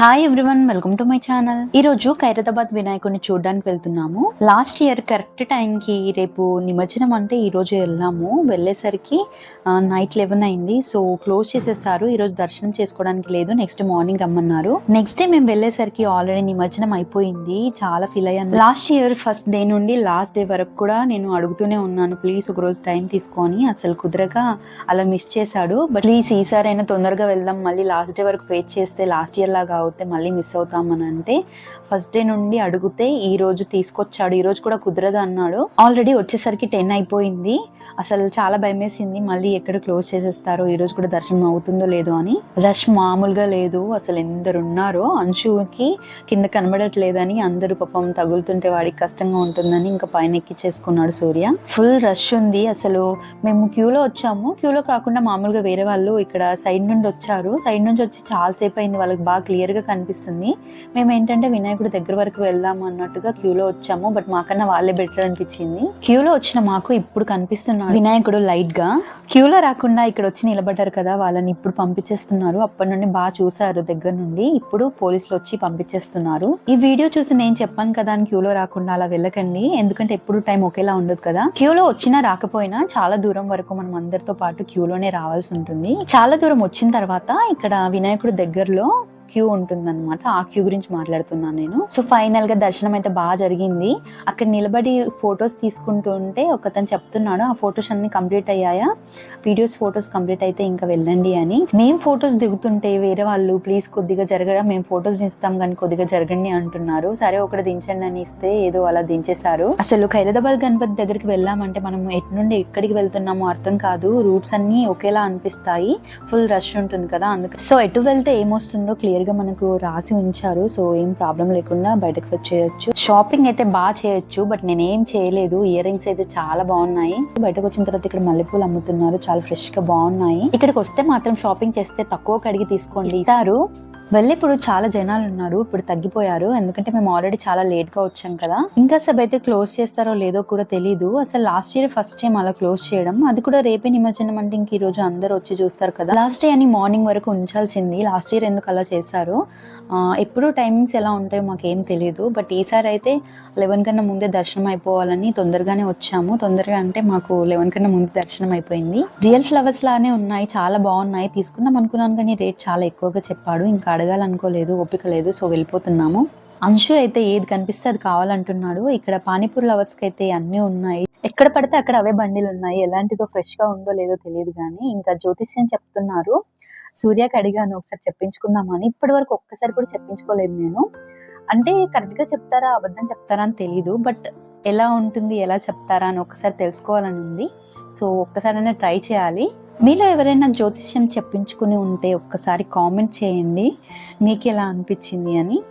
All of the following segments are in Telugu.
Hi everyone welcome to my channel ఈ రోజు ఖైరతాబాద్ వినాయకుడిని చూడడానికి వెళ్తున్నాము. లాస్ట్ ఇయర్ కరెక్ట్ టైంకి రేపు నిమజ్జనం అంటే ఈ రోజు వెళ్ళాము. వెళ్ళేసరికి నైట్ లెవెన్ అయింది. సో క్లోజ్ చేసేస్తారు ఈ రోజు దర్శనం చేసుకోవడానికి లేదు. నెక్స్ట్ మార్నింగ్ రమ్మన్నారు. నెక్స్ట్ డే మేము వెళ్ళేసరికి ఆల్రెడీ నిమజ్జనం అయిపోయింది. చాలా ఫీల్ అయ్యాను. లాస్ట్ ఇయర్ ఫస్ట్ డే నుండి లాస్ట్ డే వరకు కూడా నేను అడుగుతూనే ఉన్నాను. ప్లీజ్ ఒక రోజు టైం తీసుకొని అసలు కుదరగా అలా మిస్ చేశాడు. బట్ ప్లీజ్ ఈసారైనా తొందరగా వెళ్దాం. మళ్ళీ లాస్ట్ డే వరకు వెయిట్ చేస్తే లాస్ట్ ఇయర్ లాగా అవుతే మళ్ళీ మిస్ అవుతామని అంటే ఫస్ట్ డే నుండి అడిగితే ఈ రోజు తీసుకొచ్చాడు ఈ రోజు కూడా కుదరదు అన్నాడు. ఆల్రెడీ వచ్చేసరికి టెన్ అయిపోయింది. అసలు చాలా భయం వేసింది మళ్ళీ ఎక్కడ క్లోజ్ చేసేస్తారో ఈ రోజు కూడా దర్శనం అవుతుందో లేదో అని. రష్ మామూలుగా లేదు అసలు ఎందరు ఉన్నారో అంశుకి కింద కనబడట్లేదని అందరూ పాపం తగులుతుంటే వాడికి కష్టంగా ఉంటుందని ఇంకా పైన ఎక్కిచ్చేసుకున్నాడు సూర్య. ఫుల్ రష్ ఉంది అసలు మేము క్యూలో వచ్చాము. క్యూలో కాకుండా మామూలుగా వేరే వాళ్ళు ఇక్కడ సైడ్ నుండి వచ్చారు. సైడ్ నుంచి వచ్చి చాలాసేపు అయింది వాళ్ళకి బాగా క్లియర్గా గా కనిపిస్తుంది. మేము ఏంటంటే వినాయకుడి దగ్గర వరకు వెళ్దాం అన్నట్టుగా క్యూలో వచ్చాము. బట్ మాకన్నా వాళ్ళే బెటర్ అనిపించింది. క్యూలో వచ్చిన మాకు ఇప్పుడు కనిపిస్తున్నాడు వినాయకుడు లైట్గా. క్యూలో రాకుండా ఇక్కడ వచ్చి నిలబడ్డారు కదా వాళ్ళని ఇప్పుడు పంపించేస్తున్నారు. అప్పటి నుండి బాగా చూసారు దగ్గర నుండి. ఇప్పుడు పోలీసులు వచ్చి పంపించేస్తున్నారు. ఈ వీడియో చూసి నేను చెప్పాను కదా అని క్యూలో రాకుండా అలా వెళ్ళకండి. ఎందుకంటే ఎప్పుడు టైం ఒకేలా ఉండదు కదా. క్యూలో వచ్చినా రాకపోయినా చాలా దూరం వరకు మనం అందరితో పాటు క్యూలోనే రావాల్సి ఉంటుంది. చాలా దూరం వచ్చిన తర్వాత ఇక్కడ వినాయకుడు దగ్గరలో క్యూ ఉంటుందన్నమాట. ఆ క్యూ గురించి మాట్లాడుతున్నాను నేను. సో ఫైనల్గా దర్శనం అయితే బాగా జరిగింది. అక్కడ నిలబడి ఫొటోస్ తీసుకుంటూ ఉంటే ఒకతను చెప్తున్నాడు ఆ ఫొటోస్ అన్ని కంప్లీట్ అయ్యాయా? వీడియోస్ ఫొటోస్ కంప్లీట్ అయితే ఇంకా వెళ్ళండి అని. మేము ఫొటోస్ దిగుతుంటే వేరే వాళ్ళు ప్లీజ్ కొద్దిగా జరగడం మేము ఫొటోస్ ఇస్తాం కానీ కొద్దిగా జరగండి అంటున్నారు. సరే ఒకటి దించండి అని ఇస్తే ఏదో అలా దించేశారు. అసలు ఖైరదాబాద్ గణపతి దగ్గరికి వెళ్ళామంటే మనం ఎటు నుండి ఎక్కడికి వెళ్తున్నామో అర్థం కాదు. రూట్స్ అన్ని ఒకేలా అనిపిస్తాయి. ఫుల్ రష్ ఉంటుంది కదా అందుకే. సో ఎటు వెళ్తే ఏమొస్తుందో క్లియర్ గా మనకు రాసి ఉంచారు. సో ఏం ప్రాబ్లం లేకుండా బయటకు వచ్చేయచ్చు. షాపింగ్ అయితే బాగా చేయొచ్చు బట్ నేను ఏం చేయలేదు. ఇయర్ రింగ్స్ అయితే చాలా బాగున్నాయి. బయటకు వచ్చిన తర్వాత ఇక్కడ మల్లెపూలు అమ్ముతున్నారు. చాలా ఫ్రెష్గా బాగున్నాయి. ఇక్కడికి వస్తే మాత్రం షాపింగ్ చేస్తే తక్కువ కడిగి తీసుకోండి. ఇస్తారు. వెళ్ళి ఇప్పుడు చాలా జనాలు ఉన్నారు ఇప్పుడు తగ్గిపోయారు. ఎందుకంటే మేము ఆల్రెడీ చాలా లేట్గా వచ్చాం కదా. ఇంకా సబ్ అయితే క్లోజ్ చేస్తారో లేదో కూడా తెలియదు అసలు లాస్ట్ ఇయర్ ఫస్ట్ టైం అలా క్లోజ్ చేయడం అది కూడా రేపే నిమజ్జనం అంటే ఇంక ఈ రోజు అందరూ వచ్చి చూస్తారు కదా. లాస్ట్ డే అని మార్నింగ్ వరకు ఉంచాల్సింది. లాస్ట్ ఇయర్ ఎందుకు అలా చేశారు? ఎప్పుడు టైమింగ్స్ ఎలా ఉంటాయో మాకు ఏం తెలియదు బట్ ఈసారి అయితే లెవెన్ కన్నా ముందే దర్శనం అయిపోవాలని తొందరగానే వచ్చాము. తొందరగా అంటే మాకు లెవెన్ కన్నా ముందు దర్శనం అయిపోయింది. రియల్ ఫ్లవర్స్ లానే ఉన్నాయి చాలా బాగున్నాయి. తీసుకుందాం అనుకున్నాను కానీ రేట్ చాలా ఎక్కువగా చెప్పాడు. ఇంకా అడగాలనుకోలేదు ఓపిక లేదు సో వెళ్ళిపోతున్నాము. అంశు అయితే ఏది కనిపిస్తే అది కావాలంటున్నాడు. ఇక్కడ పానీపూరి లవర్స్కి అయితే అన్నీ ఉన్నాయి. ఎక్కడ పడితే అక్కడ అవే బండిలు ఉన్నాయి. ఎలాంటిదో ఫ్రెష్గా ఉందో లేదో తెలియదు కానీ ఇంకా జ్యోతిష్యం చెప్తున్నారు. సూర్యకి అడిగాను ఒకసారి చెప్పించుకుందామని. ఇప్పటి వరకు ఒక్కసారి కూడా చెప్పించుకోలేదు నేను. అంటే కరెక్ట్గా చెప్తారా అబద్ధం చెప్తారా అని తెలియదు బట్ ఎలా ఉంటుంది ఎలా చెప్తారా అని ఒకసారి తెలుసుకోవాలని ఉంది. సో ఒక్కసారైనా ట్రై చేయాలి. మీలో ఎవరైనా జ్యోతిష్యం చెప్పించుకుని ఉంటే ఒక్కసారి కామెంట్ చేయండి. మీకు ఎలా అనిపించింది అని.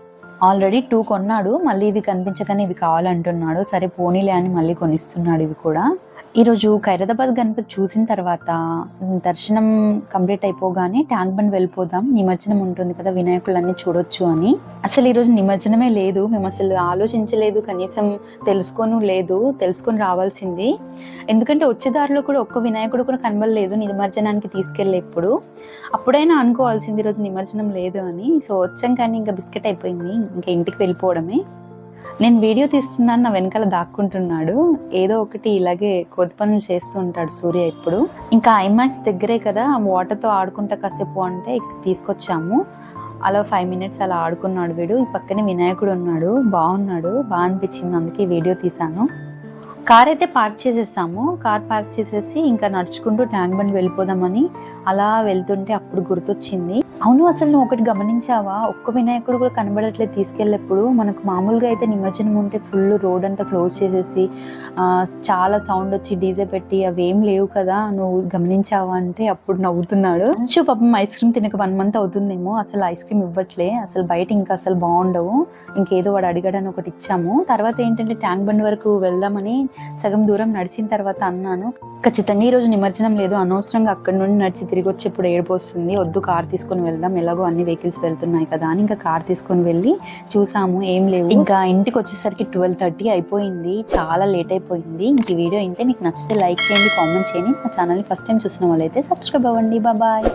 ఆల్రెడీ టూ కొన్నాడు మళ్ళీ ఇవి కనిపించగానే ఇవి కావాలంటున్నాడు. సరే పోనీలే అని మళ్ళీ కొనిస్తున్నాడు ఇవి కూడా. ఈరోజు ఖైరదాబాద్ గణపతి చూసిన తర్వాత దర్శనం కంప్లీట్ అయిపోగానే ట్యాంక్ బండ్ వెళ్ళిపోదాం. నిమజ్జనం ఉంటుంది కదా వినాయకులన్నీ చూడొచ్చు అని. అసలు ఈరోజు నిమజ్జనమే లేదు. మేము అసలు ఆలోచించలేదు కనీసం తెలుసుకొని లేదు తెలుసుకొని రావాల్సింది. ఎందుకంటే వచ్చే దారిలో కూడా ఒక్క వినాయకుడు కూడా కనబడలేదు నిమజ్జనానికి తీసుకెళ్ళే ఎప్పుడు. అప్పుడైనా అనుకోవాల్సింది ఈరోజు నిమజ్జనం లేదు అని. సో వచ్చాం కానీ ఇంకా బిస్కెట్ అయిపోయింది. ఇంకా ఇంటికి వెళ్ళిపోవడమే. నేను వీడియో తీస్తున్నాను నా వెనకాల దాక్కుంటున్నాడు. ఏదో ఒకటి ఇలాగే కోతి పనులు చేస్తూ ఉంటాడు సూర్య ఇప్పుడు. ఇంకా ఐమాక్స్ దగ్గరే కదా వాటర్తో ఆడుకుంటా కాసేపు అంటే తీసుకొచ్చాము. అలా ఫైవ్ మినిట్స్ అలా ఆడుకున్నాడు వీడు. ఈ పక్కనే వినాయకుడు ఉన్నాడు బాగున్నాడు బాగా అనిపించింది అందుకే వీడియో తీశాను. కార్ అయితే పార్క్ చేసేసాము. కార్ పార్క్ చేసేసి ఇంకా నడుచుకుంటూ ట్యాంక్ బండ్ వెళ్ళిపోదామని అలా వెళ్తుంటే అప్పుడు గుర్తొచ్చింది. అవును అసలు నువ్వు ఒకటి గమనించావా? ఒక్క వినాయకుడు కూడా కనబడట్లేదు తీసుకెళ్ళేప్పుడు. మనకు మామూలుగా అయితే నిమజ్జనం ఉంటే ఫుల్ రోడ్ అంతా క్లోజ్ చేసేసి చాలా సౌండ్ వచ్చి డీజే పెట్టి అవేం లేవు కదా నువ్వు గమనించావా అంటే అప్పుడు నవ్వుతున్నాడు. అంశు పాపం ఐస్ క్రీమ్ తినక వన్ మంత్ అవుతుందేమో అసలు ఐస్ క్రీమ్ ఇవ్వట్లే అసలు బయట ఇంకా అసలు బాగుండవు ఇంకేదో వాడు అడిగాడని ఒకటి ఇచ్చాము. తర్వాత ఏంటంటే ట్యాంక్ బండ్ వరకు వెళ్దామని సగం దూరం నడిచిన తర్వాత అన్నాను ఖచ్చితంగా ఈ రోజు నిమజ్జనం లేదు. అనవసరంగా అక్కడి నుండి నడిచి తిరిగి వచ్చి ఇప్పుడు ఏడుపు వస్తుంది. వద్దు కార్ తీసుకొని వెళ్దాం. ఎలాగో అన్ని వెహికల్స్ వెళ్తున్నాయి కదా అని ఇంకా కార్ తీసుకొని వెళ్ళి చూసాము. ఏం లేవు. ఇంకా ఇంటికి వచ్చేసరికి ట్వెల్వ్ థర్టీ అయిపోయింది. చాలా లేట్ అయిపోయింది. ఇంక వీడియో అయితే మీకు నచ్చితే లైక్ చేయండి కామెంట్ చేయండి. నా ఛానల్ని ఫస్ట్ టైం చూసిన వాళ్ళైతే సబ్స్క్రైబ్ అవ్వండి. బాయ్.